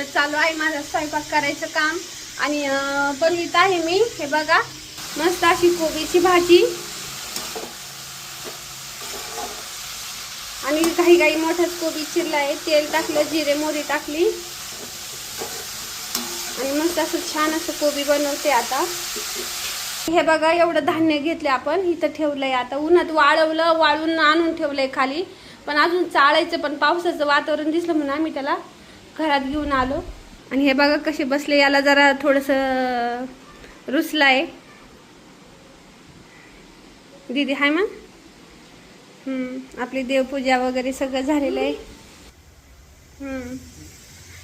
चालू आहे माझा स्वयंपाक करायचं काम. आणि बनवित आहे मी. हे बघा मस्त अशी कोबीची भाजी. आणि काही काही मोठाच कोबी चिरला आहे तेल टाकलं जिरे मोरी टाकली. आणि मस्त असं छान असं कोबी बनवते आता. हे बघा एवढं धान्य घेतले आपण. इथं ठेवलंय आता. उन्हात वाळवलं वाळून आणून ठेवलंय खाली. पण अजून चाळायचं पण पावसाचं वातावरण दिसलं म्हणून आम्ही त्याला घरात घेऊन आलो. आणि हे बघा कसे बसले याला जरा थोडंसं रुसलाय. दीदी हाय मग आपली देवपूजा वगैरे सगळं झालेलं आहे.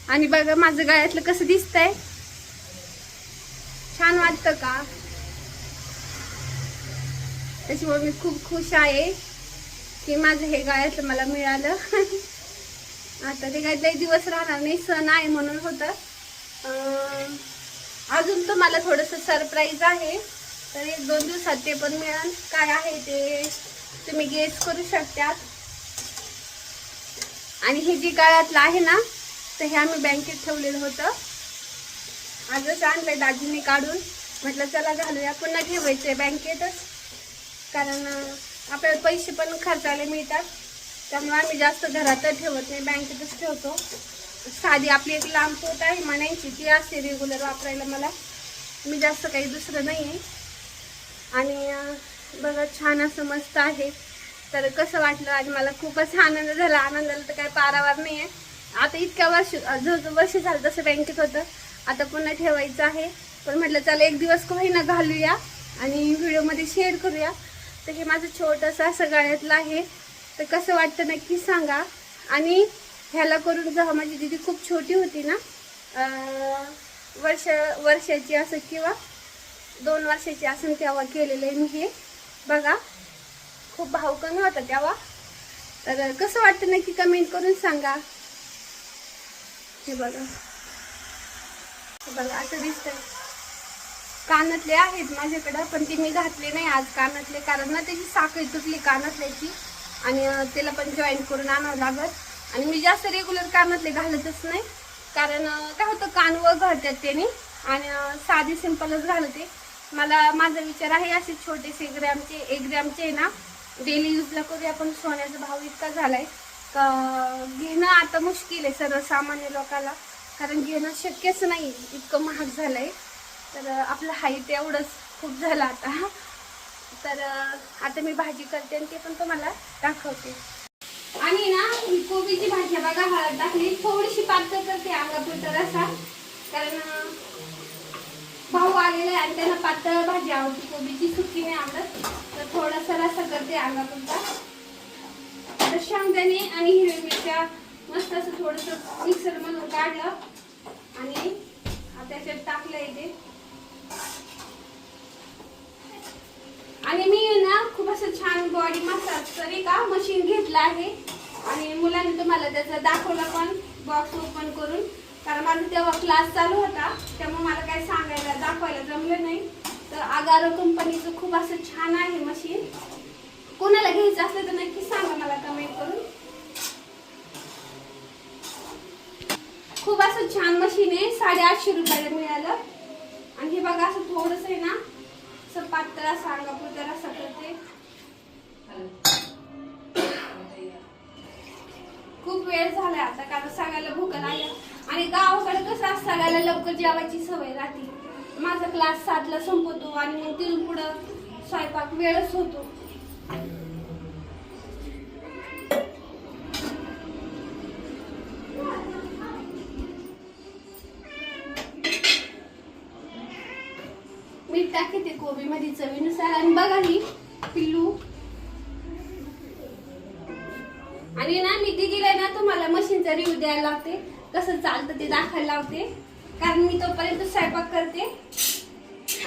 आणि बघा माझं गळ्यातलं कसं दिसतंय. छान वाटतं का? त्याच्यामुळे मी खूप खुश आहे की माझं हे गळ्यातलं मला मिळालं. आता ते काही लई दिवस राहणार नाही सण आहे म्हणून होतं. अजून तर मला थोडंसं सरप्राईज आहे. तर एक दोन दिवसात ते पण मिळेल. काय आहे ते तुम्ही गेस करू शकतात. आणि हे जे काळातलं आहे ना तर हे आम्ही बँकेत ठेवलेलं होतं. आजच आणलंय दाजीने काढून. म्हटलं चला घालूया. पुन्हा ठेवायचंय बँकेतच कारण आपल्याला पैसे पण खर्चायला मिळतात. त्यामुळे आम्ही जास्त घरात ठेवत नाही बँकेतच ठेवतो. साधी आपली एक लांब पोत आहे म्हणायची ती असते रेग्युलर वापरायला मला. मी जास्त काही दुसरं नाही आहे. आणि बघा छान असं मस्त आहे. तर कसं वाटलं आणि मला खूपच आनंद झाला. आनंदाला तर काही पारावार नाही आहे. आता इतक्या वर्ष जो जो वर्ष झालं तसं बँकेत होतं. आता पुन्हा ठेवायचं आहे. पण म्हटलं चला एक दिवस का होईना घालूया आणि व्हिडिओमध्ये शेअर करूया. तर हे माझं छोटंसं असं गाण्यातलं आहे. तर कसं वाटतं नक्की सांगा. आणि ह्याला करून जेव्हा माझी दिदी खूप छोटी होती ना. वर्ष वर्षाची असं किंवा दोन वर्षाची असून तेव्हा केलेलं आहे मी हे. बघा खूप भाव कमी होता तेव्हा. तर कसं वाटतं नक्की कमेंट करून सांगा. हे बघा. बघा असं दिसतंय. कानातले आहेत माझ्याकडं पण ते मी घातले नाही आज कानातले कारण ना त्याची साखळी तुटली कानातल्याची. आणि त्याला पण जॉईन करून आणावं लागत आणि मी जास्त रेग्युलर कानातले घालतच नाही. कारण काय होतं कान व घालतात त्याने. आणि साधी सिंपलच घालते. मला माझा विचार आहे असे छोटेसे ग्रॅमचे एक ग्रॅमचे आहे ना. डेली यूजला करूया पण सोन्याचा भाव इतका झालाय. का घेणं आता मुश्किल आहे सर्वसामान्य लोकाला. कारण घेणं शक्यच नाही. इतकं महाग झालंय. तर आपलं हाईट एवढंच खूप झालं आता. तर आता मी भाजी करते आणि ते पण तुम्हाला दाखवते. आणि ना ही कोबीची भाजी बघा हळद टाकली. थोडीशी पातळ करते अंगापुरता रसा. कारण भाऊ आलेला आहे आणि त्यांना पातळ भाजी आवडते. कोबीची सुकी नाही आवडत. तर थोडासा रसा करते अंगापुरता तर शेंगदाणे आणि हिरवी मिरच्या मस्त असं थोडंसं मिक्सरमधून काढलं. आणि त्याच्यात टाकलं इथे आणि मी ना खूप असं छान बॉडी मसाज तरी का मशीन घेतलं आहे. आणि मुलांनी तुम्हाला त्याचं दाखवलं पण बॉक्स ओपन करून. कारण माझा तेव्हा क्लास चालू होता त्यामुळे मला काय सांगायला दाखवायला जमलं नाही. तर आगारो कंपनीचं खूप असं छान आहे मशीन कोणाला घ्यायचं असलं तर नक्की सांगा मला कमेंट करून. खूप असं छान मशीन आहे साडेआठशे रुपयाला मिळालं. आणि हे बघा असं थोडंसं आहे ना असं सांगा असं अंगापुरता रसा ते खूप वेळ झालाय आता कारण सांगायला भूक लागल्या आणि गावाकडे कसं असतं सांगायला लवकर जेवायची सवय राहते. माझा क्लास सातला संपवतो आणि मग तिथून पुढं स्वयंपाक वेळच होतो. मीठ टाकते कोबी मध्ये चवीनुसार. आणि बघा ही पिल्लू. आणि ना मी दिदीला ना तुम्हाला मशीनचा रिव्ह्यू द्यायला लागते कसं चालतं ते दाखवायला लावते. कारण मी तोपर्यंत स्वयंपाक करते.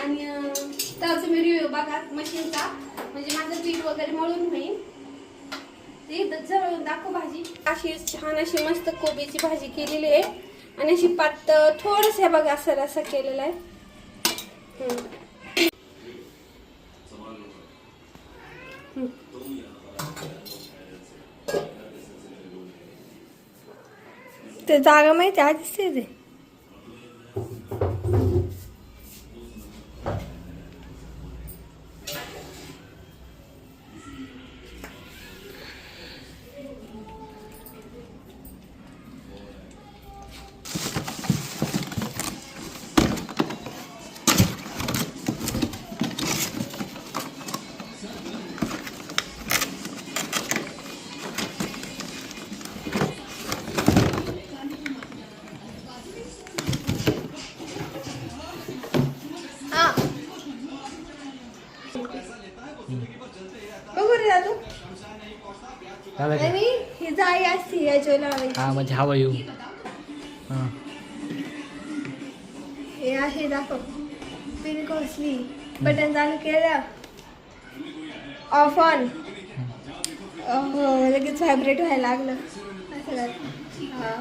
आणि तर तुम्ही रिव्ह्यू बघा मशीनचा. म्हणजे माझं पीठ वगैरे मळून होईल. ते इथं जवळून दाखव भाजी. अशी छान अशी मस्त कोबीची भाजी केलेली आहे. आणि अशी पात थोडस हे बघा असं केलेलं आहे. ते जागा माहिती आधीच ते लावायची हा म्हणजे हवा येऊ हां. हे आहे दाखव. पिन कसली? बटन चालू केलं. ऑफ ऑन लगेच व्हायब्रेट व्हायला लागलं. असं. हा.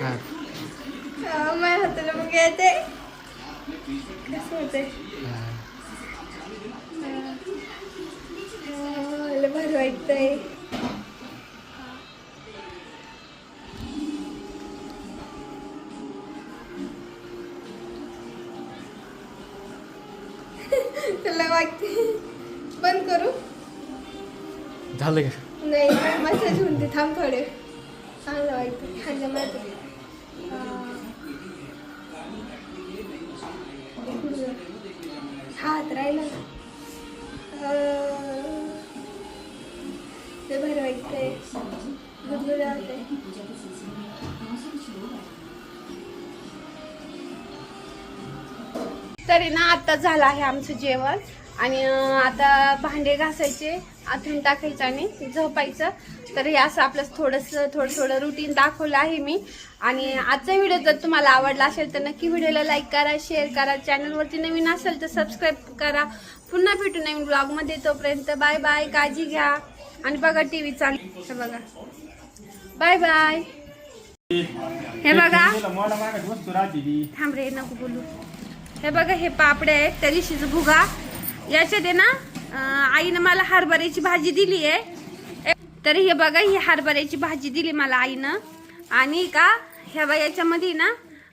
हां. हा, माझ्या हाताला मग येते कसं होते तुला वाटते. बंद करू? झालं का? नाही मसाज होऊन ते थांब थोडे. चांगलं वाटतं खाल्लं माझं हात राहिला ना. तरी ना आता झालं आहे आमचं जेवण. आणि आता भांडे घासायचे आथून टाकायचं आणि झोपायचं. तर हे असं आपलं थोडंसं थोडं थोडं रुटीन दाखवलं आहे मी. आणि आजचा व्हिडिओ जर तुम्हाला आवडला असेल तर नक्की व्हिडिओला लाईक करा शेअर करा. चॅनलवरती नवीन असेल तर सबस्क्राईब करा. पुन्हा भेटू नवीन ब्लॉगमध्ये तोपर्यंत बाय बाय काळजी घ्या. आणि बघा टी व्ही चालू बघा. बाय बाय हे बघा. थांब रे नको बोलू. हे बघा हे पापडे आहेत. त्या दिवशीचं भुगा. याच्यात आहे ना आईनं मला हरभऱ्याची भाजी दिली आहे. तर हे बघा ही हरभऱ्याची भाजी दिली मला आईनं. आणि का ह्या बघा याच्यामध्ये ना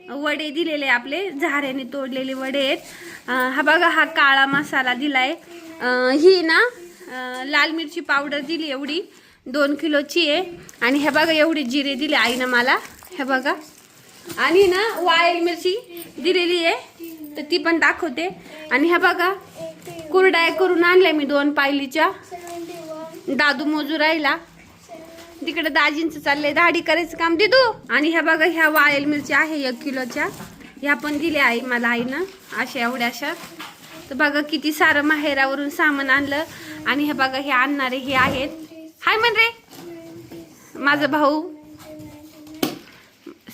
वडे दिलेले आपले. झाऱ्याने तोडलेले वडे आहेत. हा बघा हा काळा मसाला दिलाय. आहे ही ना लाल मिरची पावडर दिली एवढी. दोन किलोची आहे. आणि हे बघा एवढे जिरे दिले आईनं मला. हे बघा. आणि ना वाळेल मिरची दिलेली आहे. तर ती पण दाखवते. आणि ह्या बघा कुरडाय करून आणल्या मी दोन पायलीच्या. दादू मोजू राहिला. तिकडे दाजींचं चाललंय दाढी करायचं काम. दिदू आणि ह्या बघा ह्या वाळेल मिरची आहे एक किलोच्या. ह्या पण दिल्या आई मला आईनं. अशा एवढ्याशा तर बघा किती सारं माहेरावरून सामान आणलं. आणि हे बघा हे आणणारे हे आहेत. हाय म्हण रे माझा भाऊ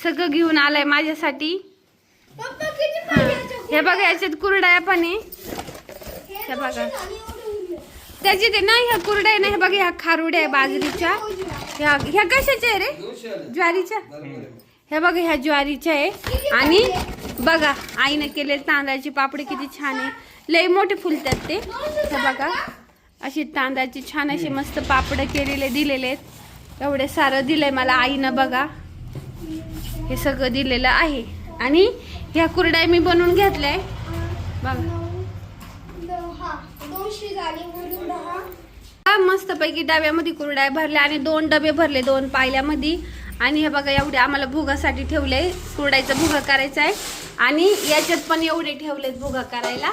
सगळं घेऊन आलाय माझ्यासाठी. हे बघा याच्यात कुरडाया पण आहे. हे बघा. त्याचे ते नाही ह्या कुरड्या आहे ना हे बघा ह्या खारुड्या आहे बाजरीच्या. ह्या ह्या कशाच्या आहे रे? ज्वारीच्या? हे बघा ह्या ज्वारीच्या आहे. आणि बघा आईनं केले तांदळाची पापडी किती छान आहे. लई मोठे फुलतात ते. हे बघा अशी तांदळाची छान अशी मस्त पापड केलेले दिलेले आहेत. एवढे सारं दिलंय मला आईनं बघा. हे सगळं दिलेलं आहे. आणि ह्या कुरड्या मी बनवून घेतल्या बघा. हा, मस्तपैकी डब्यामध्ये कुरड्या भरल्या आणि दोन डबे भरले दोन पायल्यामध्ये. आणि हे बघा एवढे आम्हाला भुगासाठी ठेवले. कुरडायचा भुगा करायचा आहे. आणि याच्यात पण एवढे ठेवलेत भुगा करायला.